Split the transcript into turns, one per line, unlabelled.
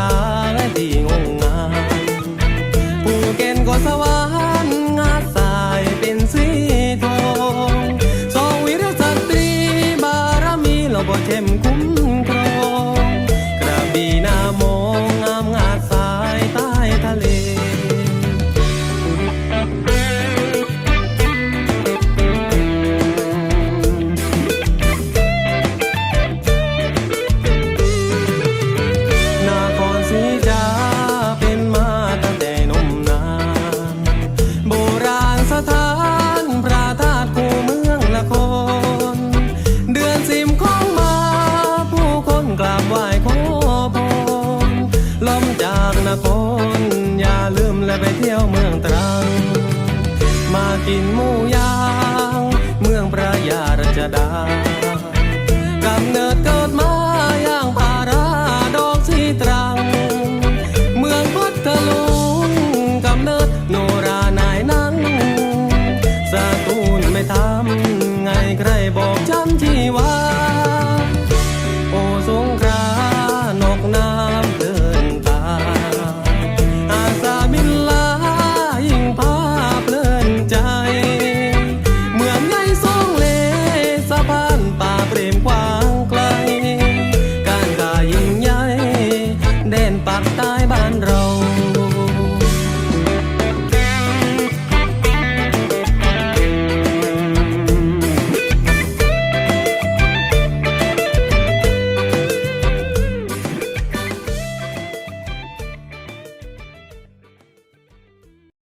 ราและดีงงงามภูเก็ตก็สว่าค์ ไหว้ขอพรลมจากนคร อย่าลืมและไปเที่ยวเมืองตรัง มากินหมูย่าง เมืองพระยาราดา ปากใต้บ้านเรา